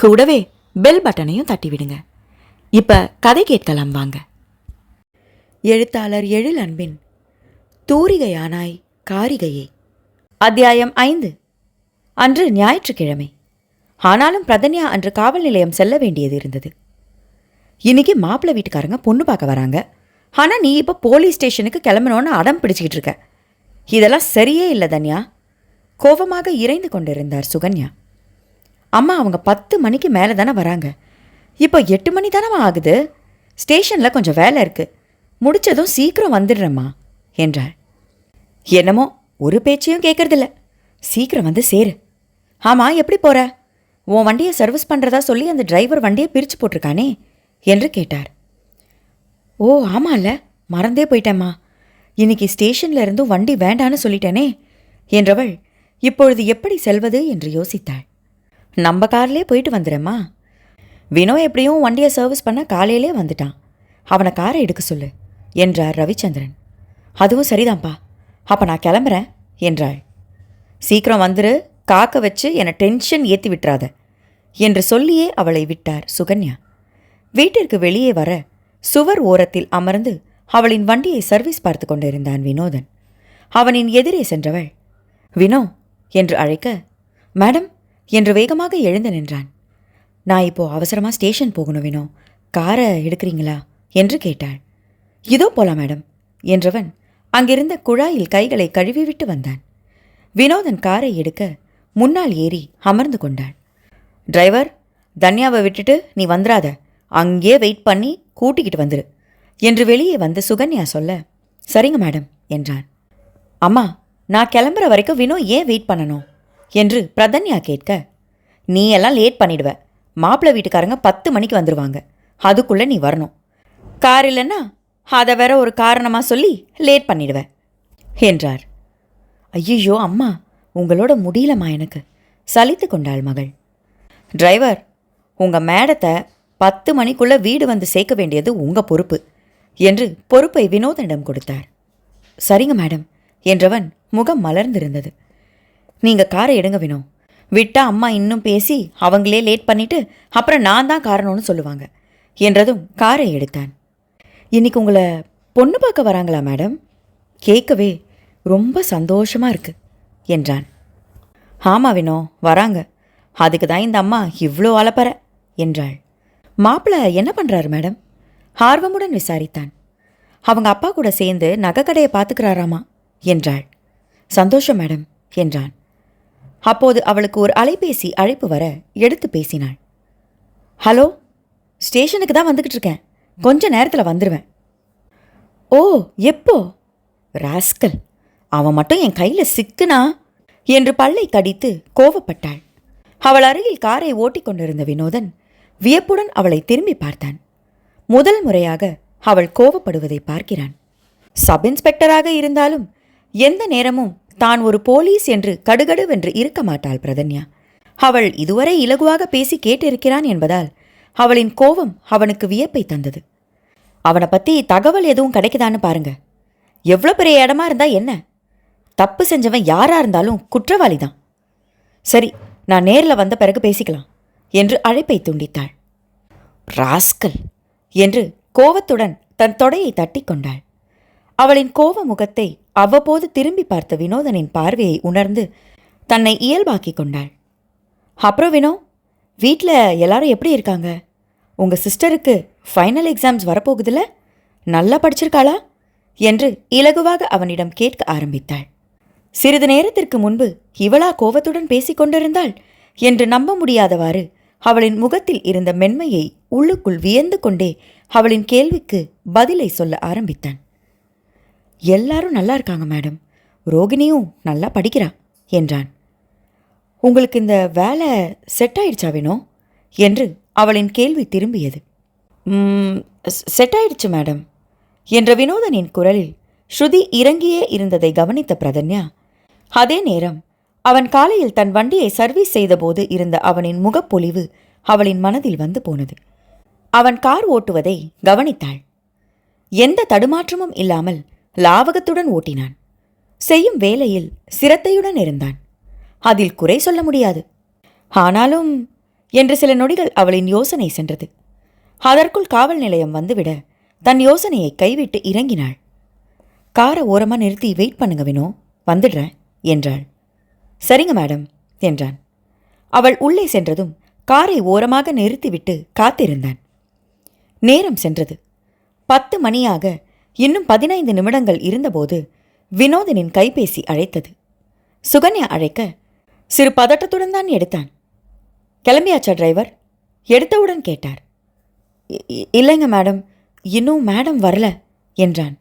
கூடவே பெல் பட்டனையும் தட்டிவிடுங்க. இப்போ கதை கேட்கலாம் வாங்க. எழுத்தாளர் எழில் அன்பின் தூரிகையானாய் காரிகையே. அத்தியாயம் ஐந்து. அன்று ஞாயிற்றுக்கிழமை. ஆனாலும் பிரதன்யா அன்று காவல் நிலையம் செல்ல வேண்டியது இருந்தது. இன்னைக்கு மாப்பிள்ளை வீட்டுக்காரங்க பொண்ணு பார்க்க வராங்க. ஆனால் நீ இப்போ போலீஸ் ஸ்டேஷனுக்கு கிளம்பணும்னு அடம் பிடிச்சிக்கிட்டு இருக்க. இதெல்லாம் சரியே இல்லை தன்யா. கோபமாக இறைந்து கொண்டிருந்தார் சுகன்யா. அம்மா அவங்க பத்து மணிக்கு மேலே தானே வராங்க. இப்போ எட்டு மணி தானே ஆகுது? ஸ்டேஷனில் கொஞ்சம் வேலை இருக்குது முடிச்சதும் சீக்கிரம் வந்துடுறேம்மா என்றாள். என்னமோ ஒரு பேச்சையும் கேட்கறதில்ல சீக்கிரம் வந்து சேரு. ஆமாம் எப்படி போற? உன் வண்டியை சர்வீஸ் பண்ணுறதா சொல்லி அந்த டிரைவர் வண்டியை பிரித்து போட்டிருக்கானே என்று கேட்டார். ஓ ஆமாம்ல மறந்தே போயிட்டேம்மா. இன்னைக்கு ஸ்டேஷன்ல இருந்தும் வண்டி வேண்டான்னு சொல்லிட்டேனே என்றவள் இப்பொழுது எப்படி செல்வது என்று யோசித்தாள். நம்ம கார்லேயே போயிட்டு வந்துடுறேம்மா. வினோ எப்படியும் வண்டியை சர்வீஸ் பண்ண காலையிலே வந்துட்டான். அவனை காரை எடுக்க சொல்லு என்றார் ரவிச்சந்திரன். அதுவும் சரிதான்ப்பா. அப்போ நான் கிளம்புறேன் என்றாள். சீக்கிரம் வந்துரு காக்க வச்சு என்னை டென்ஷன் ஏற்றி விட்டுறாத என்று சொல்லியே அவளை விட்டார் சுகன்யா. வீட்டிற்கு வெளியே வர சுவர் ஓரத்தில் அமர்ந்து அவளின் வண்டியை சர்வீஸ் பார்த்து கொண்டிருந்தான் வினோதன். அவனின் எதிரே சென்றவள். வினோ என்று அழைக்க மேடம் என்று வேகமாக எழுந்து நின்றான். நான் இப்போ அவசரமாக ஸ்டேஷன் போகணும் வினோ. காரை எடுக்கிறீங்களா? என்று கேட்டாள். இதோ போலாம் மேடம் என்றவன் அங்கிருந்த குழாயில் கைகளை கழுவிவிட்டு வந்தான். வினோதன் காரை எடுக்க முன்னால் ஏறி அமர்ந்து கொண்டாள். டிரைவர் தன்யாவை விட்டுட்டு நீ வந்துடாத அங்கே வெயிட் பண்ணி கூட்டிக்கிட்டு வந்துரு என்று வெளியே வந்து சுகன்யா சொல்ல சரிங்க மேடம் என்றான். அம்மா நான் கிளம்புற வரைக்கும் வினோ ஏன் வெயிட் பண்ணணும்? என்று பிரதன்யா கேட்க நீ எல்லாம் லேட் பண்ணிடுவ. மாப்பிள்ளை வீட்டுக்காரங்க பத்து மணிக்கு வந்துடுவாங்க அதுக்குள்ளே நீ வரணும். கார் இல்லைன்னா அதை வேற ஒரு காரணமாக சொல்லி லேட் பண்ணிடுவ என்றார். ஐயோ அம்மா உங்களோட முடியலம்மா எனக்கு சலித்து கொண்டாள் மகள். டிரைவர் உங்கள் மேடத்தை பத்து மணிக்குள்ளே வீடு வந்து சேர்க்க வேண்டியது உங்கள் பொறுப்பு என்று பொறுப்பை வினோதனிடம் கொடுத்தார். சரிங்க மேடம் என்றவன் முகம் மலர்ந்திருந்தது. நீங்கள் காரை எடுங்க வினோ. விட்டா அம்மா இன்னும் பேசி அவங்களே லேட் பண்ணிட்டு அப்புறம் நான் தான் காரணம்னு சொல்லுவாங்க. என்றதும் காரை எடுத்தான். இன்னைக்கு உங்களை பொண்ணு பார்க்க வராங்களா மேடம்? கேட்கவே ரொம்ப சந்தோஷமாக இருக்கு என்றான். ஆமா வினோ வராங்க. அதுக்கு தான் இந்த அம்மா இவ்வளோ அலப்பற என்றாள். மாப்பிள்ளை என்ன பண்ணுறாரு மேடம்? ஆர்வமுடன் விசாரித்தான். அவங்க அப்பா கூட சேர்ந்து நகைக்கடையை பார்த்துக்கிறாராமா என்றாள். சந்தோஷம் மேடம் என்றான். அப்போது அவளுக்கு ஒரு அலைபேசி அழைப்பு வர எடுத்து பேசினாள். ஹலோ ஸ்டேஷனுக்கு தான் வந்துக்கிட்டு இருக்கேன். கொஞ்ச நேரத்தில் வந்துடுவேன் ஓ எப்போ? ராஸ்கல். அவன் மட்டும் என் கையில் சிக்குனா? என்று பல்லை கடித்து கோவப்பட்டாள். அவள் அருகில் காரை ஓட்டிக் கொண்டிருந்த வினோதன் வியப்புடன் அவளை திரும்பி பார்த்தான். முதல் முறையாக அவள் கோவப்படுவதை பார்க்கிறான். சப் இன்ஸ்பெக்டராக இருந்தாலும் எந்த நேரமும் தான் ஒரு போலீஸ் என்று கடுகடுவென்று இருக்க மாட்டாள் பிரதன்யா. அவள் இதுவரை இலகுவாக பேசி கேட்டிருக்கிறான் என்பதால் அவளின் கோபம் அவனுக்கு வியப்பை தந்தது. அவனை பத்தி தகவல் எதுவும் கிடைக்குதான்னு பாருங்க. எவ்வளோ பெரிய இடமா இருந்தா என்ன? தப்பு செஞ்சவன் யாரா இருந்தாலும் குற்றவாளி தான் சரி நான் நேரில் வந்த பிறகு பேசிக்கலாம் என்று அழைப்பை துண்டித்தாள். ராஸ்கல் என்று கோவத்துடன் தன் தொடையை தட்டிக் கொண்டாள். அவளின் கோவ முகத்தை அவ்வப்போது திரும்பி பார்த்த வினோதனின் பார்வையை உணர்ந்து தன்னை இயல்பாக்கிக் கொண்டாள். அப்புறம் வினோ வீட்டில் எல்லாரும் எப்படி இருக்காங்க? உங்கள் சிஸ்டருக்கு ஃபைனல் எக்ஸாம்ஸ் வரப்போகுதுல? நல்லா படிச்சிருக்காளா? என்று இலகுவாக அவனிடம் கேட்க ஆரம்பித்தாள். சிறிது நேரத்திற்கு முன்பு இவளா கோவத்துடன் பேசிக் கொண்டிருந்தாள்? என்று நம்ப முடியாதவாறு அவளின் முகத்தில் இருந்த மென்மையை உள்ளுக்குள் வியந்து கொண்டே அவளின் கேள்விக்கு பதிலை சொல்ல ஆரம்பித்தான். எல்லாரும் நல்லா இருக்காங்க மேடம். ரோகிணியும் நல்லா படிக்கிறா என்றான். உங்களுக்கு இந்த வேலை செட் ஆயிடுச்சா வேணும் என்று அவளின் கேள்வி திரும்பியது. செட் ஆயிடுச்சு மேடம் என்ற வினோதனின் குரலில் ஸ்ருதி இறங்கியே இருந்ததை கவனித்த பிரதன்யா அதே நேரம் அவன் காலையில் தன் வண்டியை சர்வீஸ் செய்தபோது இருந்த அவனின் முகப்பொலிவு அவளின் மனதில் வந்து போனது. அவன் கார் ஓட்டுவதை கவனித்தாள். எந்த தடுமாற்றமும் இல்லாமல் லாவகத்துடன் ஓட்டினான். செய்யும் வேலையில் சிரத்தையுடன் இருந்தான். அதில் குறை சொல்ல முடியாது. ஆனாலும் என்று சில நொடிகள் அவளின் யோசனை சென்றது. அதற்குள் காவல் நிலையம் வந்துவிட தன் யோசனையை கைவிட்டு இறங்கினாள். காரை ஓரமாக நிறுத்தி வெயிட் பண்ணுங்க வினோ வந்துடுறேன் என்றாள். சரிங்க மேடம் என்றான். அவள் உள்ளே சென்றதும் காரை ஓரமாக நிறுத்திவிட்டு காத்திருந்தான். நேரம் சென்றது. பத்து மணியாக இன்னும் பதினைந்து நிமிடங்கள் இருந்தபோது வினோதனின் கைபேசி அழைத்தது. சுகன்யா அழைக்க சிறு பதட்டத்துடன் தான் எடுத்தான். கிளம்பியாச்சா டிரைவர்? எடுத்தவுடன் கேட்டார். இல்லைங்க மேடம். இன்னும் மேடம் வரல என்றான்.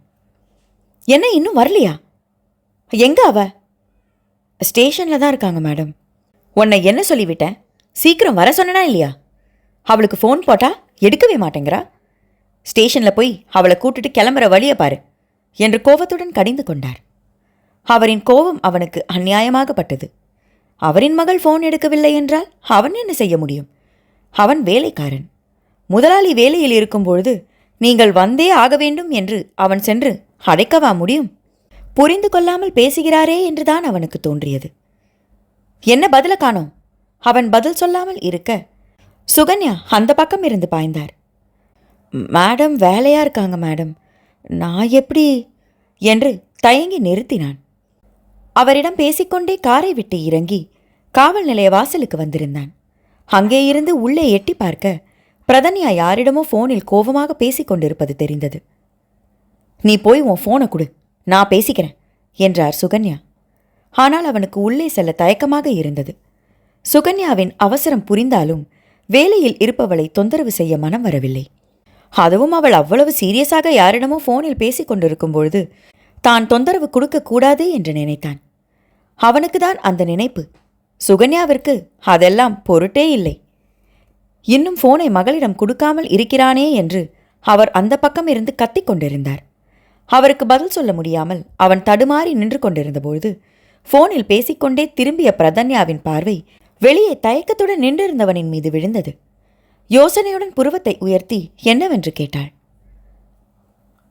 என்ன இன்னும் வரலையா? எங்க அவ? ஸ்டேஷனில் தான் இருக்காங்க மேடம். உன்னை என்ன சொல்லிவிட்டேன் சீக்கிரம் வர சொன்னனா இல்லையா? அவளுக்கு ஃபோன் போட்டா எடுக்கவே மாட்டேங்கிறா? ஸ்டேஷனில் போய் அவளை கூட்டிட்டு கிளம்புற வழியை பாரு என்று கோபத்துடன் கடிந்து கொண்டார். அவரின் கோபம் அவனுக்கு அநியாயமாகப்பட்டது. அவரின் மகள் ஃபோன் எடுக்கவில்லை என்றால் அவன் என்ன செய்ய முடியும்? அவன் வேலைக்காரன். முதலாளி வேலையில் இருக்கும்பொழுது நீங்கள் வந்தே ஆக வேண்டும் என்று அவன் சென்று அடைக்கவா முடியும்? புரிந்து கொள்ளாமல் பேசுகிறாரே என்றுதான் அவனுக்கு தோன்றியது. என்ன பதில காணோம்? அவன் பதில் சொல்லாமல் இருக்க சுகன்யா அந்த பக்கம் இருந்து பாய்ந்தார். மேடம் வேலையா இருக்காங்க மேடம். நான் எப்படி? என்று தயங்கி நிறுத்தினான். அவரிடம் பேசிக்கொண்டே காரை விட்டு இறங்கி காவல் நிலைய வாசலுக்கு வந்திருந்தான். அங்கே இருந்து உள்ளே எட்டி பார்க்க பிரதன்யா யாரிடமோ ஃபோனில் கோபமாக பேசிக் கொண்டிருப்பது தெரிந்தது. நீ போய் உன் ஃபோனை கொடு நான் பேசிக்கிறேன் என்றார் சுகன்யா. ஆனால் அவனுக்கு உள்ளே செல்ல தயக்கமாக இருந்தது. சுகன்யாவின் அவசரம் புரிந்தாலும் வேலையில் இருப்பவளை தொந்தரவு செய்ய மனம் வரவில்லை. அதுவும் அவள் அவ்வளவு சீரியஸாக யாரிடமோ ஃபோனில் பேசிக் கொண்டிருக்கும் பொழுது தான் தொந்தரவு கொடுக்கக்கூடாது என்று நினைத்தான். அவனுக்கு தான் அந்த நினைப்பு. சுகன்யாவிற்கு அதெல்லாம் பொருட்டே இல்லை. இன்னும் ஃபோனை மகளிடம் கொடுக்காமல் இருக்கிறானே என்று அவர் அந்த பக்கம் இருந்து கத்திக் கொண்டிருந்தார். அவருக்கு பதில் சொல்ல முடியாமல் அவன் தடுமாறி நின்று கொண்டிருந்தபொழுது ஃபோனில் பேசிக்கொண்டே திரும்பிய பிரதன்யாவின் பார்வை வெளியே தயக்கத்துடன் நின்றிருந்தவனின் மீது விழுந்தது. யோசனையுடன் புருவத்தை உயர்த்தி என்னவென்று கேட்டாள்.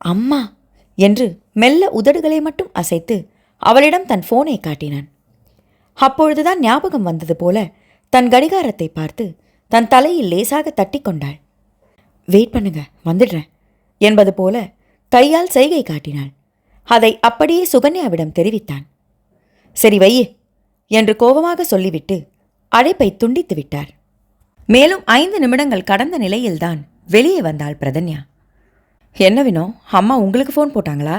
அம்மா என்று மெல்ல உதடுகளை மட்டும் அசைத்து அவளிடம் தன் ஃபோனை காட்டினான். அப்பொழுதுதான் ஞாபகம் வந்தது போல தன் கடிகாரத்தை பார்த்து தன் தலையில் லேசாக தட்டி கொண்டாள். வெயிட் பண்ணுங்க வந்துடுறேன் என்பது போல கையால் செய்கை காட்டினாள். அதை அப்படியே சுகன்யாவிடம் தெரிவித்தான். சரி வையே என்று கோபமாக சொல்லிவிட்டு அழைப்பை துண்டித்து விட்டார். மேலும் ஐந்து நிமிடங்கள் கடந்த நிலையில்தான் வெளியே வந்தாள் பிரதன்யா. என்ன வினோ அம்மா உங்களுக்கு ஃபோன் போட்டாங்களா?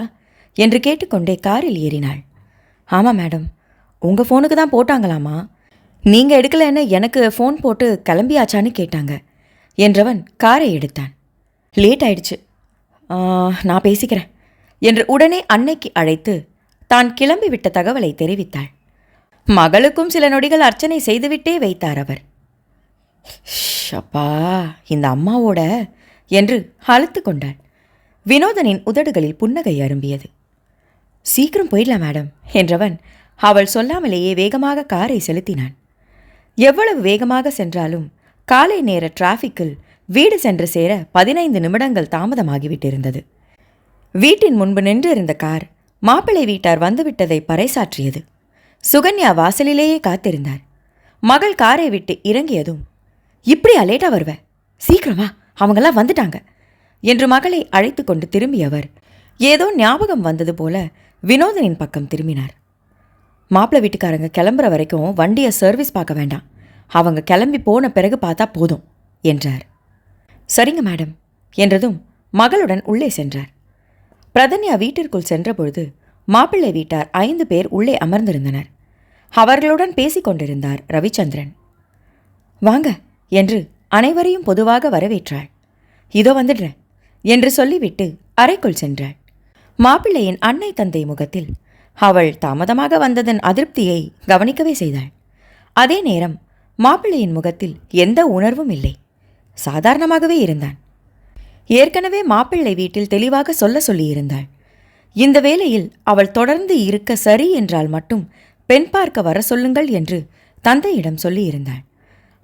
என்று கேட்டுக்கொண்டே காரில் ஏறினாள். ஆமாம் மேடம் உங்கள் ஃபோனுக்கு தான் போட்டாங்களாமா? நீங்கள் எடுக்கலைன்னு எனக்கு ஃபோன் போட்டு கிளம்பியாச்சான்னு கேட்டாங்க என்றவன் காரை எடுத்தான். லேட் ஆயிடுச்சு. நான் பேசிக்கிறேன் என்று உடனே அன்னைக்கு அழைத்து தான் கிளம்பி விட்ட தகவலை தெரிவித்தாள். மகளுக்கும் சில நொடிகள் அர்ச்சனை செய்துவிட்டே வைத்தார் அவர் ஷப்பா இந்த அம்மாவோட என்று அழுத்து கொண்டாள். வினோதனின் உதடுகளில் புன்னகை அரும்பியது. சீக்கிரம் போயிடலாம் மேடம் என்றவன் அவள் சொல்லாமலேயே வேகமாக காரை செலுத்தினான். எவ்வளவு வேகமாக சென்றாலும் காலை நேர டிராஃபிக்கில் வீடு சென்று சேர பதினைந்து நிமிடங்கள் தாமதமாகிவிட்டிருந்தது. வீட்டின் முன்பு நின்றிருந்த கார் மாப்பிள்ளை வீட்டார் வந்துவிட்டதை பறைசாற்றியது. சுகன்யா வாசலிலேயே காத்திருந்தார். மகள் காரை விட்டு இறங்கியதும் இப்படியா லேட்டாக வருவ? சீக்கிரமா. அவங்கெல்லாம் வந்துட்டாங்க. என்று மகளை அழைத்து கொண்டு திரும்பியவர் ஏதோ ஞாபகம் வந்தது போல வினோதனின் பக்கம் திரும்பினார். மாப்பிள்ளை வீட்டுக்காரங்க கிளம்புற வரைக்கும் வண்டியை சர்வீஸ் பார்க்க வேண்டாம். அவங்க கிளம்பி போன பிறகு பார்த்தா போதும் என்றார். சரிங்க மேடம் என்றதும் மகளுடன் உள்ளே சென்றார். பிரதன்யா வீட்டிற்குள் சென்றபொழுது மாப்பிள்ளை வீட்டார் ஐந்து பேர் உள்ளே அமர்ந்திருந்தனர். அவர்களுடன் பேசிக் கொண்டிருந்தார் ரவிச்சந்திரன். வாங்க என்று அனைவரையும் பொதுவாக வரவேற்றாள். இதோ வந்துடுறேன் என்று சொல்லிவிட்டு அறைக்குள் சென்றாள். மாப்பிள்ளையின் அன்னை தந்தை முகத்தில் அவள் தாமதமாக வந்ததன் அதிருப்தியை கவனிக்கவே செய்தாள். அதே நேரம் மாப்பிள்ளையின் முகத்தில் எந்த உணர்வும் இல்லை. சாதாரணமாகவே இருந்தான். ஏற்கனவே மாப்பிள்ளை வீட்டில் தெளிவாக சொல்ல சொல்லியிருந்தாள். இந்த வேளையில் அவள் தொடர்ந்து இருக்க சரி என்றால் மட்டும் பெண் பார்க்க வர சொல்லுங்கள் என்று தந்தையிடம் சொல்லியிருந்தாள்.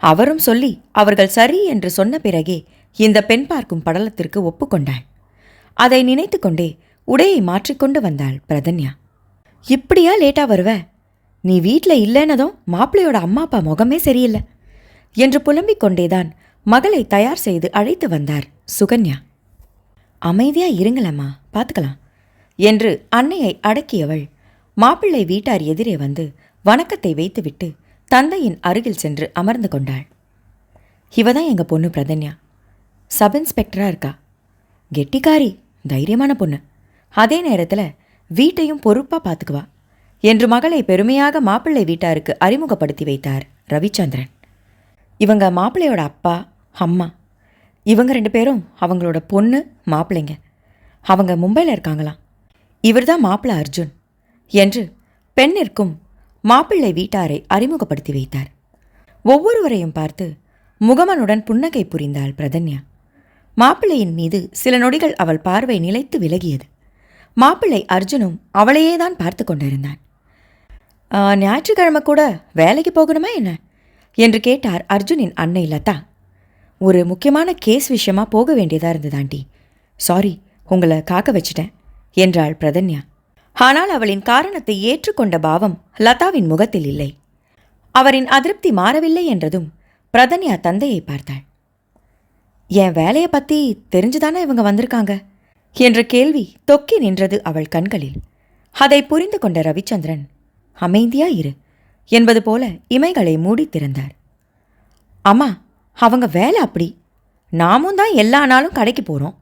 அவரும் சொல்லி அவர்கள் சரி என்று சொன்ன பிறகே இந்த பெண் பார்க்கும் படலத்திற்கு ஒப்புக்கொண்டாள். அதை நினைத்து கொண்டே உடையை மாற்றிக்கொண்டு வந்தாள் பிரதன்யா. இப்படியா லேட்டா வருவ? நீ வீட்டில் இல்லைன்னதும் மாப்பிள்ளையோட அம்மா அப்பா முகமே சரியில்லை என்று புலம்பிக் கொண்டேதான் மகளை தயார் செய்து அழைத்து வந்தார் சுகன்யா. அமைதியா இருங்களம்மா பார்த்துக்கலாம் என்று அன்னையை அடக்கியவள் மாப்பிள்ளை வீட்டார் எதிரே வந்து வணக்கத்தை வைத்துவிட்டு தந்தையின் அருகில் சென்று அமர்ந்து கொண்டாள். இவ தான் எங்கள் பொண்ணு பிரதன்யா. சப் இன்ஸ்பெக்டராக இருக்கா? கெட்டிக்காரி தைரியமான பொண்ணு. அதே நேரத்தில் வீட்டையும் பொறுப்பாக பார்த்துக்குவா என்று மகளை பெருமையாக மாப்பிள்ளை வீட்டாருக்கு அறிமுகப்படுத்தி வைத்தார் ரவிச்சந்திரன். இவங்க மாப்பிள்ளையோட அப்பா அம்மா. இவங்க ரெண்டு பேரும் அவங்களோட பொண்ணு மாப்பிள்ளைங்க. அவங்க மும்பையில் இருக்காங்களாம். இவர்தான் மாப்பிள்ளை அர்ஜுன். என்று பெண்ணிற்கும் மாப்பிள்ளை வீட்டாரை அறிமுகப்படுத்தி வைத்தார். ஒவ்வொருவரையும் பார்த்து முகமனுடன் புன்னகை புரிந்தாள் பிரதன்யா. மாப்பிள்ளையின் மீது சில நொடிகள் அவள் பார்வை நிலைத்து விலகியது. மாப்பிள்ளை அர்ஜுனும் அவளையே தான் பார்த்து கொண்டிருந்தான் ஞாயிற்றுக்கிழமை கூட வேலைக்கு போகணுமா என்ன? என்று கேட்டார் அர்ஜுனின் அன்னை லதா. ஒரு முக்கியமான கேஸ் விஷயமா போக வேண்டியதா இருந்தது ஆண்டி சாரி உங்களை காக்க வச்சிட்டேன் என்றாள் பிரதன்யா. ஆனால் அவளின் காரணத்தை ஏற்றுக்கொண்ட பாவம் லதாவின் முகத்தில் இல்லை. அவரின் அதிருப்தி மாறவில்லை என்றதும் பிரதன்யா தந்தையை பார்த்தாள். என் வேலையை பத்தி தெரிஞ்சுதானே இவங்க வந்திருக்காங்க? என்ற கேள்வி தொக்கி நின்றது அவள் கண்களில். அதை புரிந்து கொண்ட ரவிச்சந்திரன் அமைதியா இரு என்பது போல இமைகளை மூடி திறந்தார். அம்மா அவங்க வேலை அப்படி. நாமும் தான் எல்லா நாளும் கடைக்கு போறோம்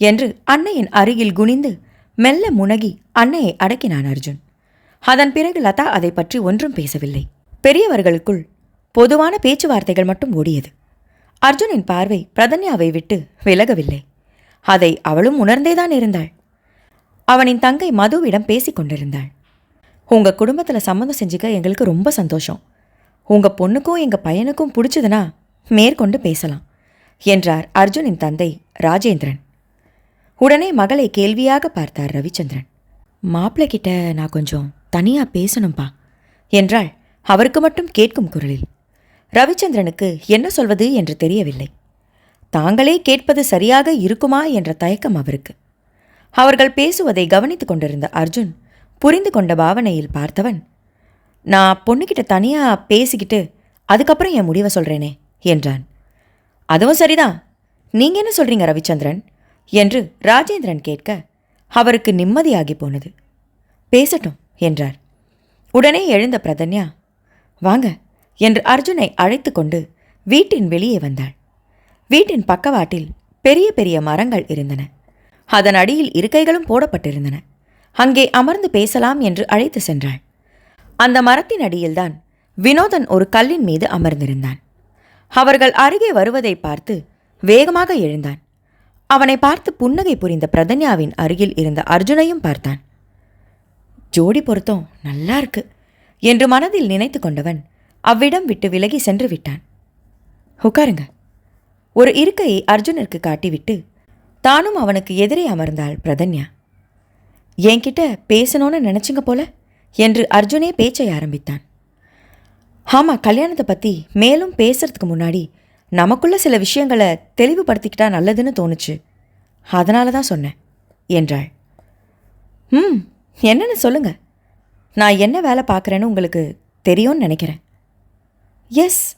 என்று அன்னையின் அருகில் குனிந்து மெல்ல முனகி அன்னையை அடக்கினான் அர்ஜுன். அதன் பிறகு லதா அதை பற்றி ஒன்றும் பேசவில்லை. பெரியவர்களுக்குள் பொதுவான பேச்சுவார்த்தைகள் மட்டும் ஓடியது. அர்ஜுனின் பார்வை பிரதன்யாவை விட்டு விலகவில்லை. அதை அவளும் உணர்ந்தேதான் இருந்தாள். அவனின் தங்கை மதுவிடம் பேசிக் கொண்டிருந்தாள். உங்க குடும்பத்துல சம்மந்தம் செஞ்சுக்க எங்களுக்கு ரொம்ப சந்தோஷம். உங்க பொண்ணுக்கும் எங்க பையனுக்கும் பிடிச்சதுன்னா மேற்கொண்டு பேசலாம் என்றார் அர்ஜுனின் தந்தை ராஜேந்திரன். உடனே மகளை கேள்வியாக பார்த்தார் ரவிச்சந்திரன். மாப்பிள்ளை கிட்ட நான் கொஞ்சம் தனியா பேசணும்பா என்றாள் அவருக்கு மட்டும் கேட்கும் குரலில். ரவிச்சந்திரனுக்கு என்ன சொல்வது என்று தெரியவில்லை. தாங்களே கேட்பது சரியாக இருக்குமா? என்ற தயக்கம் அவருக்கு. அவர்கள் பேசுவதை கவனித்துக் கொண்டிருந்த அர்ஜுன் புரிந்து கொண்ட பாவனையில் பார்த்தவன் நான் பொண்ணுக்கிட்ட தனியாக பேசிக்கிட்டு அதுக்கப்புறம் என் முடிவை சொல்கிறேனே என்றான். அதுவும் சரிதான். நீங்க என்ன சொல்றீங்க ரவிச்சந்திரன்? என்று ராஜேந்திரன் கேட்க அவருக்கு நிம்மதியாகி போனது. பேசட்டும் என்றார். உடனே எழுந்த பிரதன்யா வாங்க என்று அர்ஜுனை அழைத்து கொண்டு வீட்டின் வெளியே வந்தாள். வீட்டின் பக்கவாட்டில் பெரிய பெரிய மரங்கள் இருந்தன. அதன் அடியில் இருக்கைகளும் போடப்பட்டிருந்தன. அங்கே அமர்ந்து பேசலாம் என்று அழைத்து சென்றாள். அந்த மரத்தின் அடியில்தான் வினோதன் ஒரு கல்லின் மீது அமர்ந்திருந்தான். அவர்கள் அருகே வருவதை பார்த்து வேகமாக எழுந்தான். அவனை பார்த்து புன்னகை புரிந்த பிரதன்யாவின் அருகில் இருந்த அர்ஜுனையும் பார்த்தான். ஜோடி பொருத்தம் நல்லா இருக்கு என்று மனதில் நினைத்து கொண்டவன் அவ்விடம் விட்டு விலகி சென்று விட்டான். உட்காருங்க. ஒரு இருக்கையை அர்ஜுனிற்கு காட்டிவிட்டு தானும் அவனுக்கு எதிரே அமர்ந்தாள் பிரதன்யா. என்கிட்ட பேசணும்னு நினச்சிங்க போல என்று அர்ஜுனே பேச்சை ஆரம்பித்தான். ஆமாம் கல்யாணத்தை பற்றி மேலும் பேசுறதுக்கு முன்னாடி நமக்குள்ள சில விஷயங்களை தெளிவுபடுத்திக்கிட்டா நல்லதுன்னு தோணுச்சு. அதனால தான் சொன்னேன் என்றாள். ம் என்னன்னு சொல்லுங்க. நான் என்ன வேலை பார்க்குறேன்னு உங்களுக்கு தெரியும்னு நினைக்கிறேன். எஸ்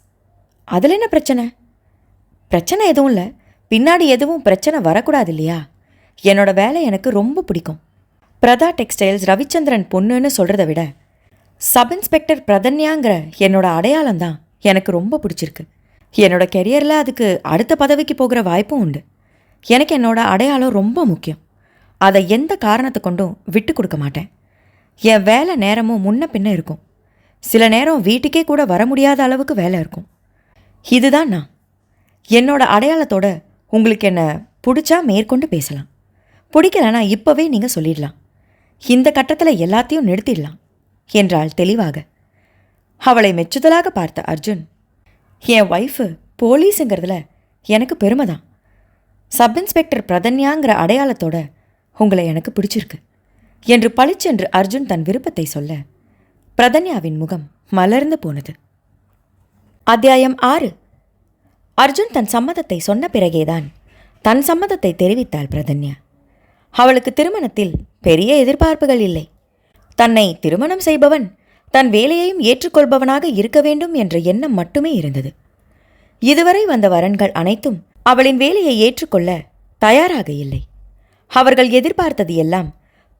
அதில் என்ன பிரச்சனை? பிரச்சனை எதுவும் இல்லை. பின்னாடி எதுவும் பிரச்சனை வரக்கூடாது இல்லையா? என்னோட வேலை எனக்கு ரொம்ப பிடிக்கும். பிரதா டெக்ஸ்டைல்ஸ் ரவிச்சந்திரன் பொண்ணுன்னு சொல்கிறத விட சப் இன்ஸ்பெக்டர் பிரதன்யாங்கிற என்னோட அடையாளம் தான் எனக்கு ரொம்ப பிடிச்சிருக்கு. என்னோட கெரியரில் அதுக்கு அடுத்த பதவிக்கு போகிற வாய்ப்பும் உண்டு. எனக்கு என்னோட அடையாளம் ரொம்ப முக்கியம். அதை எந்த காரணத்தை கொண்டும் விட்டு கொடுக்க மாட்டேன். என் வேலை நேரமும் முன்ன பின்ன இருக்கும். சில நேரம் வீட்டுக்கே கூட வர முடியாத அளவுக்கு வேலை இருக்கும். இதுதான் நான். என்னோட அடையாளத்தோட உங்களுக்கு என்ன பிடிச்சா மேற்கொண்டு பேசலாம். பிடிக்கலனா இப்போவே நீங்கள் சொல்லிடலாம். இந்த கட்டத்தில் எல்லாத்தையும் நிறுத்திடலாம் என்றாள் தெளிவாக. அவளை மெச்சுதலாக பார்த்த அர்ஜுன் என் ஒய்ஃபு போலீஸுங்கிறதுல எனக்கு பெருமை தான் சப் இன்ஸ்பெக்டர் பிரதன்யாங்கிற அடையாளத்தோட உங்களை எனக்கு பிடிச்சிருக்கு. என்று பளிச்சென்று அர்ஜுன் தன் விருப்பத்தை சொல்ல பிரதன்யாவின் முகம் மலர்ந்து போனது. அத்தியாயம் ஆறு. அர்ஜுன் தன் சம்மதத்தை சொன்ன பிறகேதான் தன் சம்மதத்தை தெரிவித்தாள் பிரதன்யா. அவளுக்கு திருமணத்தில் பெரிய எதிர்பார்ப்புகள் இல்லை. தன்னை திருமணம் செய்பவன் தன் வேலையையும் ஏற்றுக்கொள்பவனாக இருக்க வேண்டும் என்ற எண்ணம் மட்டுமே இருந்தது. இதுவரை வந்த வரன்கள் அனைத்தும் அவளின் வேலையை ஏற்றுக்கொள்ள தயாராக இல்லை. அவர்கள் எதிர்பார்த்தது எல்லாம்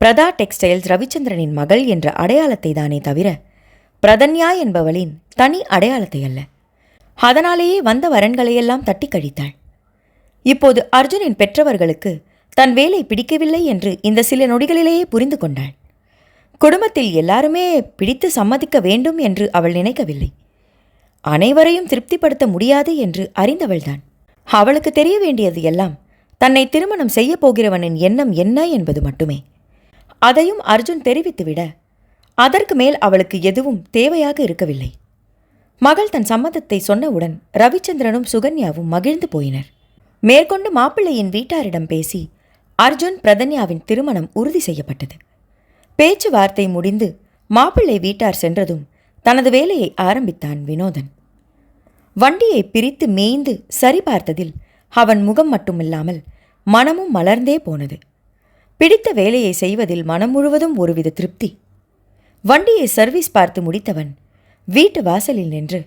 பிரதா டெக்ஸ்டைல்ஸ் ரவிச்சந்திரனின் மகள் என்ற அடையாளத்தை தானே தவிர பிரதன்யா என்பவளின் தனி அடையாளத்தை அல்ல. அதனாலேயே வந்த வரன்களையெல்லாம் தட்டி கழித்தாள். இப்போது அர்ஜுனின் பெற்றவர்களுக்கு தன் வேலை பிடிக்கவில்லை என்று இந்த சில நொடிகளிலேயே புரிந்து கொண்டாள். குடும்பத்தில் எல்லாருமே பிடித்து சம்மதிக்க வேண்டும் என்று அவள் நினைக்கவில்லை. அனைவரையும் திருப்திப்படுத்த முடியாது என்று அறிந்தவள்தான். அவளுக்கு தெரிய வேண்டியது எல்லாம் தன்னை திருமணம் செய்யப் போகிறவனின் எண்ணம் என்ன என்பது மட்டுமே. அதையும் அர்ஜுன் தெரிவித்துவிட அதற்கு மேல் அவளுக்கு எதுவும் தேவையாக இருக்கவில்லை. மகள் தன் சம்மதத்தை சொன்னவுடன் ரவிச்சந்திரனும் சுகன்யாவும் மகிழ்ந்து போயினர். மேற்கொண்டு மாப்பிள்ளையின் வீட்டாரிடம் பேசி அர்ஜுன் பிரதன்யாவின் திருமணம் உறுதி செய்யப்பட்டது. பேச்சுவார்த்தை முடிந்து மாப்பிள்ளை வீட்டார் சென்றதும் தனது வேலையை ஆரம்பித்தான் வினோதன். வண்டியை பிரித்து மேய்ந்து சரிபார்த்ததில் அவன் முகம் மட்டுமில்லாமல் மனமும் மலர்ந்தே போனது. பிடித்த வேலையை செய்வதில் மனம் முழுவதும் ஒருவித திருப்தி. வண்டியை சர்வீஸ் பார்த்து முடித்தவன் வீட்டு வாசலில் நின்று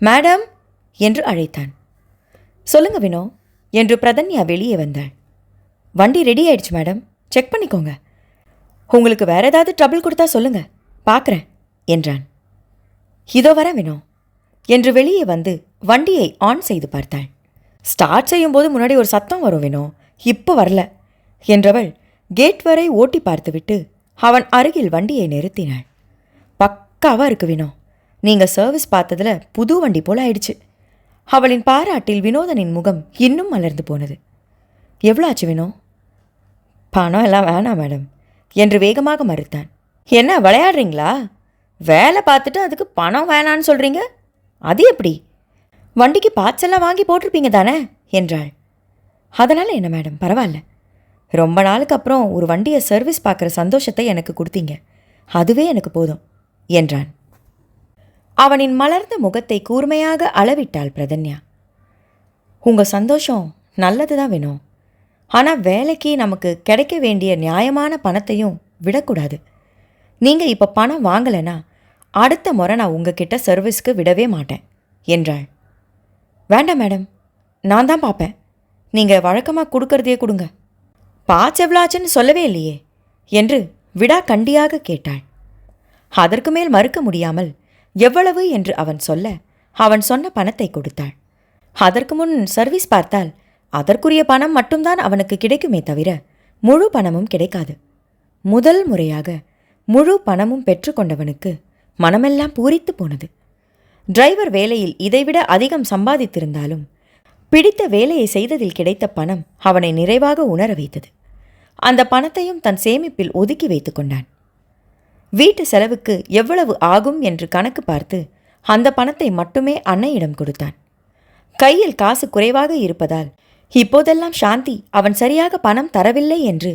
மேடம் என்று அழைத்தான். சொல்லுங்க வினோ என்று பிரதன்யா வெளியே வந்தாள். வண்டி ரெடி ஆயிடுச்சு மேடம். செக் பண்ணிக்கோங்க உங்களுக்கு வேற ஏதாவது ட்ரபிள் கொடுத்தா சொல்லுங்க. பார்க்குறேன் என்றான். இதோ வரேன் வினோ என்று வெளியே வந்து வண்டியை ஆன் செய்து பார்த்தாள். ஸ்டார்ட் செய்யும்போது முன்னாடி ஒரு சத்தம் வரும் வினோ இப்போ வரல என்றவள் கேட் வரை ஓட்டி பார்த்துவிட்டு அவன் அருகில் வண்டியை நிறுத்தினாள். பக்காவாக இருக்கு வினோ நீங்கள் சர்வீஸ் பார்த்ததுல புது வண்டி போல ஆயிடுச்சு. அவளின் பாராட்டில் வினோதனின் முகம் இன்னும் மலர்ந்து போனது. எவ்வளோ ஆச்சு வினோ? பணம் எல்லாம் வேணாம் மேடம். என்று வேகமாக மறுத்தான். என்ன விளையாடுறீங்களா? வேலை பார்த்துட்டு அதுக்கு பணம் வேணான்னு சொல்கிறீங்க அது எப்படி? வண்டிக்கு பாச்செல்லாம் வாங்கி போட்டிருப்பீங்க தானே? என்றாள். அதனால் என்ன மேடம் பரவாயில்ல. ரொம்ப நாளுக்கு அப்புறம் ஒரு வண்டியை சர்வீஸ் பார்க்குற சந்தோஷத்தை எனக்கு கொடுத்தீங்க. அதுவே எனக்கு போதும் என்றான். அவனின் மலர்ந்த முகத்தை கூர்மையாக அளவிட்டாள் பிரதன்யா. உங்கள் சந்தோஷம் நல்லது தான் வேணும் ஆனால் வேலைக்கு நமக்கு கிடைக்க வேண்டிய நியாயமான பணத்தையும் விடக்கூடாது. நீங்கள் இப்போ பணம் வாங்கலைன்னா அடுத்த முறை நான் உங்ககிட்ட சர்வீஸ்க்கு விடவே மாட்டேன் என்றாள். வேண்டாம் மேடம் நான் தான் பார்ப்பேன். நீங்கள் வழக்கமாக கொடுக்கறதையே கொடுங்க. பாச்சு சொல்லவே இல்லையே என்று விடா கண்டியாக கேட்டாள். அதற்கு மேல் மறுக்க முடியாமல் எவ்வளவு? என்று அவன் சொல்ல அவன் சொன்ன பணத்தை கொடுத்தாள். அதற்கு முன் சர்வீஸ் பார்த்தால் அதற்குரிய பணம் மட்டும்தான் அவனுக்கு கிடைக்குமே தவிர முழு பணமும் கிடைக்காது. முதல் முறையாக முழு பணமும் பெற்றுக்கொண்டவனுக்கு மனமெல்லாம் பூரித்து போனது. டிரைவர் வேலையில் இதைவிட அதிகம் சம்பாதித்திருந்தாலும் பிடித்த வேலையை செய்ததில் கிடைத்த பணம் அவனை நிறைவாக உணர வைத்தது. அந்த பணத்தையும் தன் சேமிப்பில் ஒதுக்கி வைத்து கொண்டான். வீட்டு செலவுக்கு எவ்வளவு ஆகும் என்று கணக்கு பார்த்து அந்த பணத்தை மட்டுமே அன்னையிடம் கொடுத்தான். கையில் காசு குறைவாக இருப்பதால் இப்போதெல்லாம் சாந்தி அவன் சரியாக பணம் தரவில்லை என்று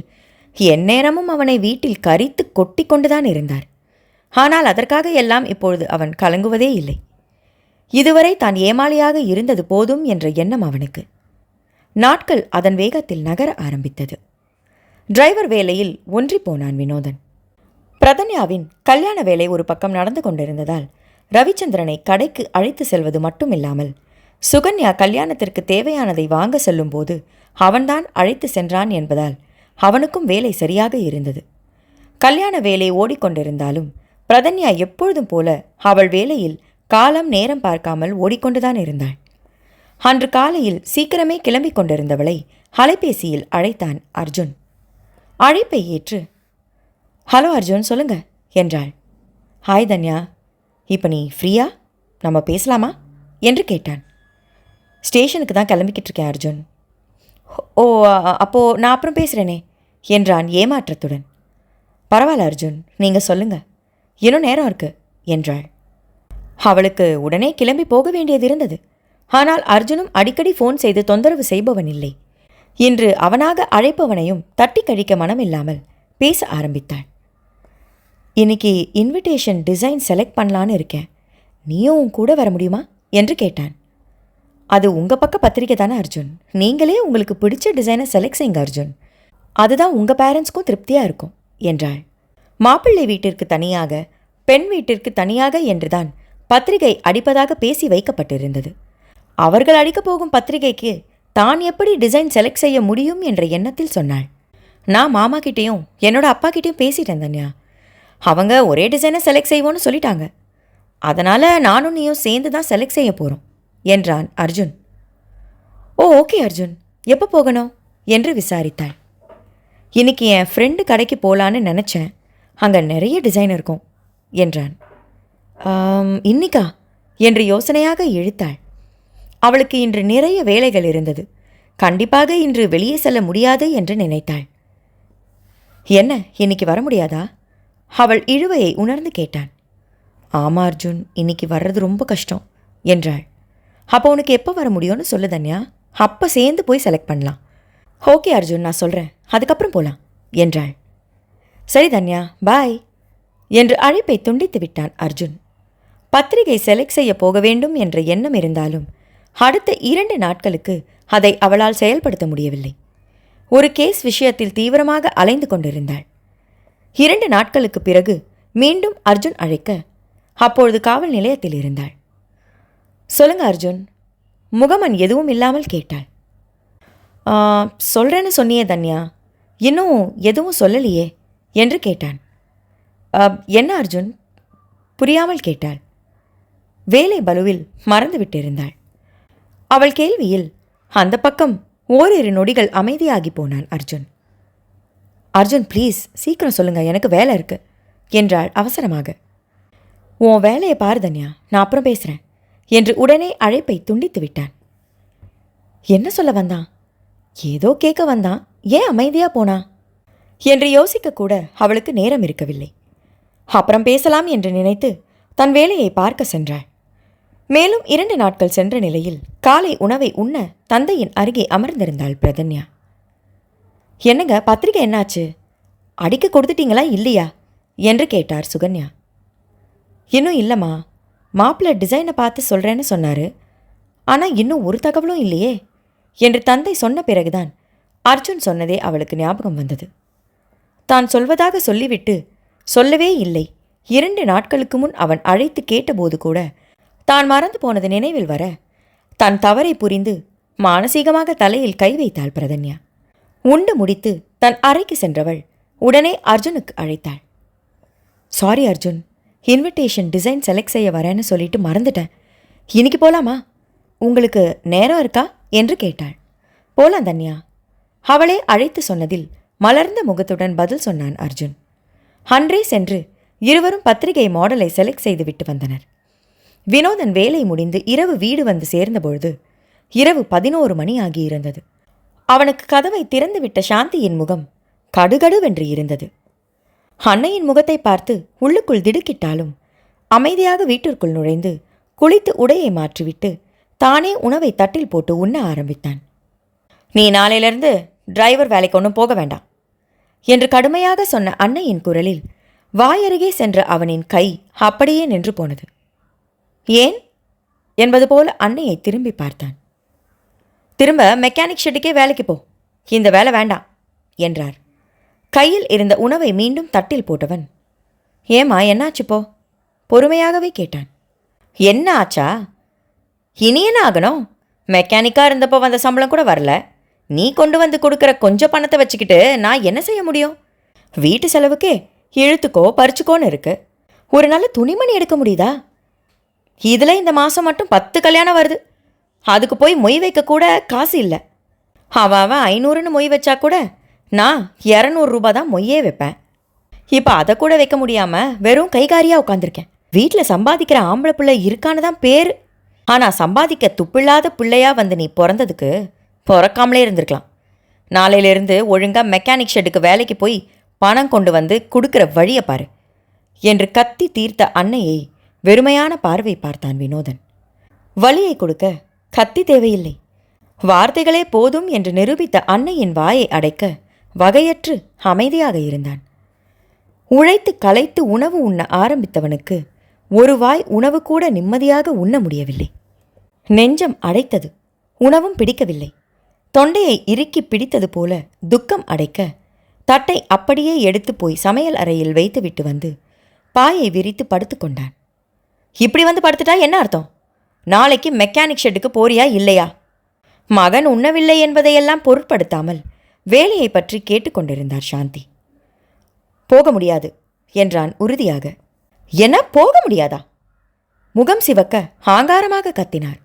எந்நேரமும் அவனை வீட்டில் கரித்து கொட்டி கொண்டுதான் இருந்தார். ஆனால் அதற்காக எல்லாம் இப்பொழுது அவன் கலங்குவதே இல்லை. இதுவரை தான் ஏமாளியாக இருந்தது போதும் என்ற எண்ணம் அவனுக்கு. நாட்கள் அதன் வேகத்தில் நகர ஆரம்பித்தது. டிரைவர் வேலையில் ஒன்றி போனான் வினோதன். பிரதன்யாவின் கல்யாண வேலை ஒரு பக்கம் நடந்து கொண்டிருந்ததால் ரவிச்சந்திரனை கடைக்கு அழைத்து செல்வது மட்டுமில்லாமல் சுகன்யா கல்யாணத்திற்கு தேவையானதை வாங்க செல்லும்போது அவன்தான் அழைத்து சென்றான் என்பதால் அவனுக்கும் வேலை சரியாக இருந்தது. கல்யாண வேலை ஓடிக்கொண்டிருந்தாலும் பிரதன்யா எப்பொழுதும் போல அவள் வேலையில் காலம் நேரம் பார்க்காமல் ஓடிக்கொண்டுதான் இருந்தாள். அன்று காலையில் சீக்கிரமே கிளம்பிக் கொண்டிருந்தவளை அலைபேசியில் அழைத்தான் அர்ஜுன். அழைப்பை ஏற்று ஹலோ அர்ஜுன் சொல்லுங்க என்றாள். ஹாய் தன்யா இப்போ நீ ஃப்ரீயா? நம்ம பேசலாமா? என்று கேட்டான். ஸ்டேஷனுக்கு தான் கிளம்பிக்கிட்டு இருக்கேன் அர்ஜுன். ஓ அப்போது நான் அப்புறம் பேசுகிறேனே என்றான் ஏமாற்றத்துடன். பரவாயில்ல அர்ஜுன் நீங்கள் சொல்லுங்கள் இன்னும் நேரம் இருக்கு என்றாள். அவளுக்கு உடனே கிளம்பி போக வேண்டியது இருந்தது. ஆனால் அர்ஜுனும் அடிக்கடி ஃபோன் செய்து தொந்தரவு செய்பவன் இல்லை. இன்று அவனாக அழைப்பவனையும் தட்டி கழிக்க மனமில்லாமல் பேச ஆரம்பித்தாள். இன்னைக்கு இன்விடேஷன் டிசைன் செலக்ட் பண்ணலான்னு இருக்கேன். நீயும் கூட வர முடியுமா? என்று கேட்டான். அது உங்கள் பக்க பத்திரிக்கை தானே அர்ஜுன்? நீங்களே உங்களுக்கு பிடிச்ச டிசைனை செலக்ட் செய்யுங்க அர்ஜுன். அதுதான் உங்கள் பேரண்ட்ஸ்க்கும் திருப்தியாக இருக்கும் என்றாள். மாப்பிள்ளை வீட்டிற்கு தனியாக பெண் வீட்டிற்கு தனியாக என்றுதான் பத்திரிகை அடிப்பதாக பேசி வைக்கப்பட்டிருந்தது. அவர்கள் அடிக்கப் போகும் பத்திரிகைக்கு தான் எப்படி டிசைன் செலக்ட் செய்ய முடியும் என்ற எண்ணத்தில் சொன்னாள். நான் மாமா கிட்டேயும் என்னோட அப்பா கிட்டேயும் பேசிட்டேன் தன்யா அவங்க ஒரே டிசைனை செலக்ட் செய்வோன்னு சொல்லிட்டாங்க. அதனால் நானும் நீயும் சேர்ந்து தான் செலக்ட் செய்ய போகிறோம் என்றான் அர்ஜுன். ஓ ஓகே அர்ஜுன். எப்போ போகணும்? என்று விசாரித்தாள். இன்னைக்கு என் ஃப்ரெண்டு கடைக்கு போகலான்னு நினச்சேன். அங்கே நிறைய டிசைன் இருக்கும் என்றான். இன்னிக்கா? என்று யோசனையாக இழுத்தாள். அவளுக்கு இன்று நிறைய வேலைகள் இருந்தது. கண்டிப்பாக இன்று வெளியே செல்ல முடியாது என்று நினைத்தாள். என்ன இன்னைக்கு வர முடியாதா? அவள் இழுவையை உணர்ந்து கேட்டான். ஆமா அர்ஜுன் இன்னைக்கு வர்றது ரொம்ப கஷ்டம் என்றாள். அப்போ உனக்கு எப்போ வர முடியும்னு சொல்லு தன்யா. அப்போ சேர்ந்து போய் செலக்ட் பண்ணலாம். ஓகே அர்ஜுன் நான் சொல்கிறேன் அதுக்கப்புறம் போகலாம் என்றாள். சரி தன்யா பாய் என்று அழைப்பை துண்டித்து விட்டான் அர்ஜுன். பத்திரிகை செலக்ட் செய்ய போக வேண்டும் என்ற எண்ணம் இருந்தாலும் அடுத்த இரண்டு நாட்களுக்கு அதை அவளால் செயல்படுத்த முடியவில்லை. ஒரு கேஸ் விஷயத்தில் தீவிரமாக அலைந்து கொண்டிருந்தாள். இரண்டு நாட்களுக்கு பிறகு மீண்டும் அர்ஜுன் அழைக்க அப்பொழுது காவல் நிலையத்தில் இருந்தாள். சொல்லுங்க அர்ஜுன். முகமன் எதுவும் இல்லாமல் கேட்டாள். சொல்கிறேன்னு சொன்னியே தன்யா. இன்னும் எதுவும் சொல்லலையே என்று கேட்டான். என்ன அர்ஜுன்? புரியாமல் கேட்டாள். வேலை பலுவில் மறந்து விட்டிருந்தாள். அவள் கேள்வியில் அந்த பக்கம் ஓரிரு நொடிகள் அமைதியாகி போனான் அர்ஜுன். அர்ஜுன் ப்ளீஸ் சீக்கிரம் சொல்லுங்க எனக்கு வேலை இருக்கு என்றாள் அவசரமாக. உன் வேலையை பாரு தன்யா. நான் அப்புறம் பேசுகிறேன் என்று உடனே அழைப்பை துண்டித்து விட்டான். என்ன சொல்ல வந்தான்? ஏதோ கேட்க வந்தான். ஏன் அமைதியா போனா? என்று யோசிக்கக்கூட அவளுக்கு நேரம் இருக்கவில்லை. அப்புறம் பேசலாம் என்று நினைத்து தன் வேலையை பார்க்க சென்றாள். மேலும் இரண்டு நாட்கள் சென்ற நிலையில் காலை உணவை உண்ண தந்தையின் அருகே அமர்ந்திருந்தாள் பிரதன்யா. என்னங்க பத்திரிக்கை என்னாச்சு? அடிக்க கொடுத்துட்டீங்களா இல்லையா? என்று கேட்டார் சுகன்யா. இன்னும் இல்லைம்மா மாப்பிள்ளை டிசைனை பார்த்து சொல்கிறேன்னு சொன்னார். ஆனால் இன்னும் ஒரு தகவலும் இல்லையே. என்று தந்தை சொன்ன பிறகுதான் அர்ஜுன் சொன்னதே அவளுக்கு ஞாபகம் வந்தது. தான் சொல்வதாக சொல்லிவிட்டு சொல்லவே இல்லை. இரண்டு நாட்களுக்கு முன் அவன் அழைத்து கேட்டபோது கூட தான் மறந்து போனது நினைவில் வர தன் தவறை புரிந்து மானசீகமாக தலையில் கை வைத்தாள் பிரதன்யா. உண்டு முடித்து தன் அறைக்கு சென்றவள் உடனே அர்ஜுனுக்கு அழைத்தாள். Sorry Arjun. Invitation design select செய்ய வரேன்னு சொல்லிட்டு மறந்துட்டேன். இன்னைக்கு போகலாமா உங்களுக்கு நேரம் இருக்கா? என்று கேட்டாள். போலாம் தன்யா. அவளே அழைத்து சொன்னதில் மலர்ந்த முகத்துடன் பதில் சொன்னான் அர்ஜுன். அன்றே சென்று இருவரும் பத்திரிகை மாடலை செலக்ட் செய்துவிட்டு வந்தனர். வினோதன் வேலை முடிந்து இரவு வீடு வந்து சேர்ந்தபொழுது இரவு பதினோரு மணி ஆகியிருந்தது. அவனுக்கு கதவை திறந்துவிட்ட சாந்தியின் முகம் கடுகடுவென்று இருந்தது. அன்னையின் முகத்தை பார்த்து உள்ளுக்குள் திடுக்கிட்டாலும் அமைதியாக வீட்டிற்குள் நுழைந்து குளித்து உடையை மாற்றிவிட்டு தானே உணவை தட்டில் போட்டு உண்ண ஆரம்பித்தான். நீ நாளையிலிருந்து டிரைவர் வேலைக்கு ஒன்றும் போக வேண்டாம் என்று கடுமையாக சொன்ன அன்னையின் குரலில் வாயருகே சென்ற அவனின் கை அப்படியே நின்று போனது. ஏன்? என்பது போல அன்னையை திரும்பி பார்த்தான். திரும்ப மெக்கானிக் ஷெட்டுக்கே வேலைக்கு போ. இந்த வேலை வேண்டாம் என்றார். கையில் இருந்த உணவை மீண்டும் தட்டில் போட்டவன். ஏம்மா என்னாச்சு போ? பொறுமையாகவே கேட்டான். என்ன ஆச்சா? இனி என்ன ஆகணும்? மெக்கானிக்காக இருந்தப்போ வந்த சம்பளம் கூட வரல. நீ கொண்டு வந்து கொடுக்குற கொஞ்சம் பணத்தை வச்சுக்கிட்டு நான் என்ன செய்ய முடியும்? வீட்டு செலவுக்கே இழுத்துக்கோ பறிச்சுக்கோன்னு இருக்கு. ஒரு நல்ல துணிமணி எடுக்க முடியுதா? இதில் இந்த மாதம் மட்டும் பத்து கல்யாணம் வருது. அதுக்கு போய் மொய் வைக்க கூட காசு இல்லை. அவன் அவன் ஐநூறுன்னு மொய் வச்சா கூட நான் இரநூறு ரூபா தான் மொய்யே வைப்பேன். இப்போ அதை கூட வைக்க முடியாமல் வெறும் கைகாரியாக உட்காந்துருக்கேன் வீட்டில் சம்பாதிக்கிற ஆம்பளை பிள்ளை இருக்கான்னு தான் பேர். ஆனால் சம்பாதிக்க துப்பில்லாத பிள்ளையாக வந்து நீ பிறந்ததுக்கு பிறக்காமலே இருந்திருக்கலாம். நாளையிலேருந்து ஒழுங்காக மெக்கானிக் ஷெட்டுக்கு வேலைக்கு போய் பணம் கொண்டு வந்து கொடுக்குற வழியை பாரு. என்று கத்தி தீர்த்த அன்னையை வெறுமையான பார்வை பார்த்தான் வினோதன். வழியை கொடுக்க கத்தி தேவையில்லை. வார்த்தைகளே போதும் என்று நிரூபித்த அன்னையின் வாயை அடைக்க வகையற்று அமைதியாக இருந்தான். உழைத்து களைத்து உணவு உண்ண ஆரம்பித்தவனுக்கு ஒரு வாய் உணவு கூட நிம்மதியாக உண்ண முடியவில்லை. நெஞ்சம் அடைத்தது உணவும் பிடிக்கவில்லை. தொண்டையை இறுக்கி பிடித்தது போல துக்கம் அடைக்க தட்டை அப்படியே எடுத்து போய் சமையல் அறையில் வைத்துவிட்டு வந்து பாயை விரித்து படுத்துக்கொண்டான் இப்படி வந்து படுத்துட்டா என்ன அர்த்தம்? நாளைக்கு மெக்கானிக் ஷெட்டுக்கு போறியா இல்லையா? மகன் உண்ணவில்லை என்பதையெல்லாம் பொருட்படுத்தாமல் வேலையை பற்றி கேட்டுக்கொண்டிருந்தார் சாந்தி. போக முடியாது என்றான் உறுதியாக. என்ன போக முடியாதா? முகம் சிவக்க ஆங்காரமாக கத்தினார்.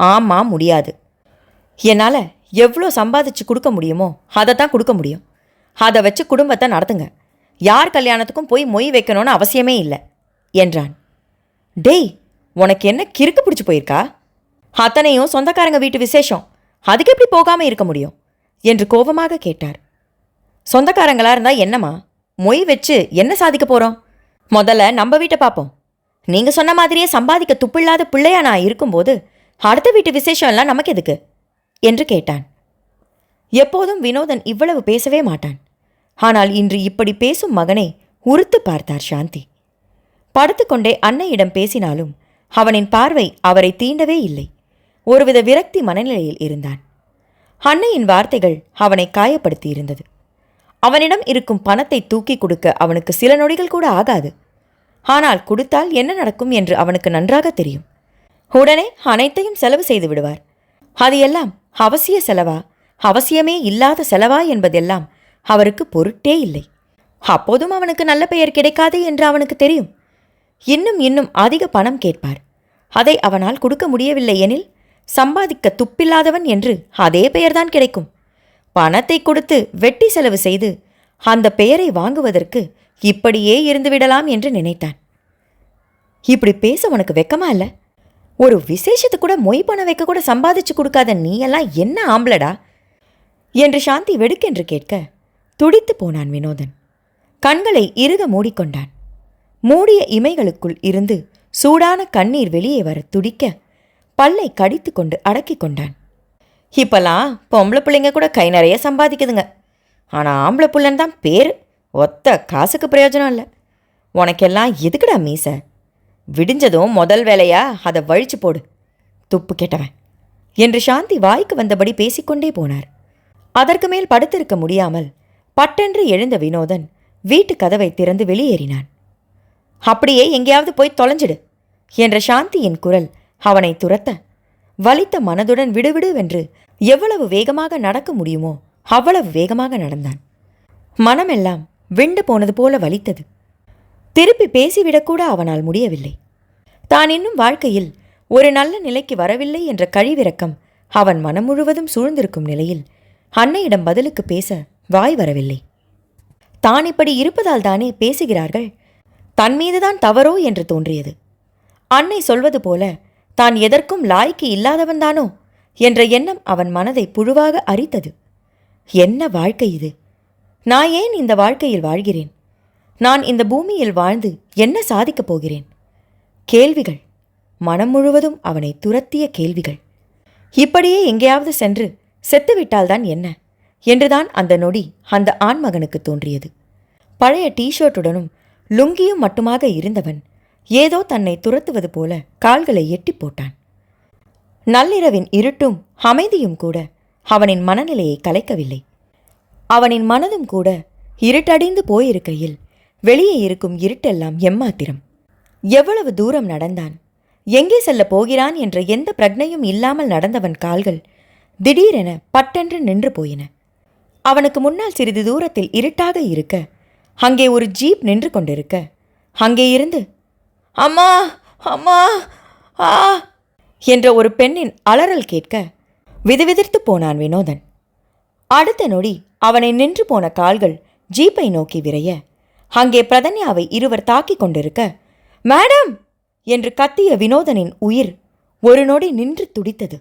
ஆமாம் முடியாது. என்னால் எவ்வளோ சம்பாதிச்சு கொடுக்க முடியுமோ அதை தான் கொடுக்க முடியும். அதை வச்சு குடும்பத்தை நடத்துங்க. யார் கல்யாணத்துக்கும் போய் மொய் வைக்கணும்னு அவசியமே இல்லை என்றான். டேய் உனக்கு என்ன கிறுக்கு பிடிச்சி போயிருக்கா? அத்தனையும் சொந்தக்காரங்க வீட்டு விசேஷம். அதுக்கு எப்படி போகாமல் இருக்க முடியும்? என்று கோபமாக கேட்டார். சொந்தக்காரங்களா இருந்தா என்னம்மா? மொய் வச்சு என்ன சாதிக்க போகிறோம் முதல்ல நம்ம வீட்டை பார்ப்போம். நீங்கள் சொன்ன மாதிரியே சம்பாதிக்க துப்பில்லாத பிள்ளையா நான் இருக்கும்போது அடுத்த வீட்டு விசேஷம் எல்லாம் நமக்கு எதுக்கு? என்று கேட்டான். எப்போதும் வினோதன் இவ்வளவு பேசவே மாட்டான். ஆனால் இன்று இப்படி பேசும் மகனை உறுத்து பார்த்தார் சாந்தி. படுத்துக்கொண்டே அன்னையிடம் பேசினாலும் அவனின் பார்வை அவரை தீண்டவே இல்லை. ஒருவித விரக்தி மனநிலையில் இருந்தான். அன்னையின் வார்த்தைகள் அவனை காயப்படுத்தி இருந்தது அவனிடம் இருக்கும் பணத்தை தூக்கி கொடுக்க அவனுக்கு சில நொடிகள் கூட ஆகாது. ஆனால் கொடுத்தால் என்ன நடக்கும் என்று அவனுக்கு நன்றாக தெரியும். உடனே அனைத்தையும் செலவு செய்து விடுவார். அது எல்லாம் அவசிய செலவா? அவசியமே இல்லாத செலவா என்பதெல்லாம் அவருக்கு பொருட்டே இல்லை. அப்போதும் அவனுக்கு நல்ல பெயர் கிடைக்காது என்று அவனுக்கு தெரியும். இன்னும் இன்னும் அதிக பணம் கேட்பார். அதை அவனால் கொடுக்க முடியவில்லை எனில் சம்பாதிக்க துப்பில்லாதவன் என்று அதே பெயர்தான் கிடைக்கும். பணத்தை கொடுத்து வெட்டி செலவு செய்து அந்த பெயரை வாங்குவதற்கு இப்படியே இருந்துவிடலாம் என்று நினைத்தான். இப்படி பேச உனக்கு வெக்கமா இல்ல? ஒரு விசேஷத்து கூட மொய் பணம் வைக்க கூட சம்பாதிச்சு கொடுக்காத நீ எல்லாம் என்ன ஆம்பளடா? என்று சாந்தி வெடுக்கென்று கேட்க துடித்து போனான் வினோதன். கண்களை இறுக மூடிக்கொண்டான். மூடிய இமைகளுக்குள் இருந்து சூடான கண்ணீர் வெளியே வர துடிக்க பல்லை கடித்து கொண்டு அடக்கிக் கொண்டான். இப்பெல்லாம் பொம்பளை பிள்ளைங்க கூட கை நிறைய சம்பாதிக்குதுங்க. ஆனால் ஆம்பளை பிள்ளைன்னு தான் பேர். ஒத்த காசுக்கு பிரயோஜனம் இல்லை. உனக்கெல்லாம் எதுக்குடா மீச? விடிஞ்சதும் முதல் வேலையா? அதை வழிச்சு போடு. துப்பு கெட்டவன். என்று சாந்தி வாய்க்கு வந்தபடி பேசிக்கொண்டே போனார். அதற்கு மேல் படுத்திருக்க முடியாமல் பட்டென்று எழுந்த வினோதன் வீட்டு கதவை திறந்து வெளியேறினான். அப்படியே எங்கேயாவது போய் தொலைஞ்சிடு என்ற சாந்தியின் குரல் அவனை துரத்த வலித்த மனதுடன் விடுவிடுவென்று எவ்வளவு வேகமாக நடக்க முடியுமோ அவ்வளவு வேகமாக நடந்தான். மனமெல்லாம் விண்டு போனது போல வலித்தது. திருப்பி பேசிவிடக்கூட அவனால் முடியவில்லை. தான் இன்னும் வாழ்க்கையில் ஒரு நல்ல நிலைக்கு வரவில்லை என்ற கழிவிறக்கம் அவன் மனம் முழுவதும் சூழ்ந்திருக்கும் நிலையில் அன்னையிடம் பதிலுக்கு பேச வாய் வரவில்லை. தான் இப்படி இருப்பதால் தானே பேசுகிறார்கள்? தன் மீதுதான் தவறோ என்று தோன்றியது. அன்னை சொல்வது போல தான் எதற்கும் லாய்க்கு இல்லாதவன்தானோ என்ற எண்ணம் அவன் மனதை புழுவாக அரித்தது. என்ன வாழ்க்கை இது? நான் ஏன் இந்த வாழ்க்கையில் வாழ்கிறேன்? நான் இந்த பூமியில் வாழ்ந்து என்ன சாதிக்கப் போகிறேன்? கேள்விகள். மனம் முழுவதும் அவனை துரத்திய கேள்விகள். இப்படியே எங்கேயாவது சென்று செத்துவிட்டால்தான் என்ன? என்றுதான் அந்த நொடி அந்த ஆண்மகனுக்கு தோன்றியது. பழைய டீஷர்ட்டுடனும் லுங்கியும் மட்டுமாக இருந்தவன் ஏதோ தன்னை துரத்துவது போல கால்களை எட்டி போட்டான். நள்ளிரவின் இருட்டும் அமைதியும் கூட அவனின் மனநிலையை கலைக்கவில்லை. அவனின் மனதும் கூட இருட்டடைந்து போயிருக்கையில் வெளியே இருக்கும் இருட்டெல்லாம் எம்மாத்திரம். எவ்வளவு தூரம் நடந்தான்? எங்கே செல்லப் போகிறான் என்ற எந்த பிரக்னையும் இல்லாமல் நடந்தவன் கால்கள் திடீரென பட்டென்று நின்று போயின. அவனுக்கு முன்னால் சிறிது தூரத்தில் இருட்டாக இருக்க அங்கே ஒரு ஜீப் நின்று கொண்டிருக்க அங்கே இருந்து அம்மா அம்மா ஆ. என்ற ஒரு பெண்ணின் அலறல் கேட்க விதுவிதிர்த்து போனான் வினோதன். அடுத்த நொடி அவனை நின்று போன கால்கள் ஜீப்பை நோக்கி விரைய அங்கே பிரதன்யாவை இருவர் தாக்கிக் கொண்டிருக்க மேடம்! என்று கத்திய வினோதனின் உயிர் ஒரு நொடி நின்று துடித்தது.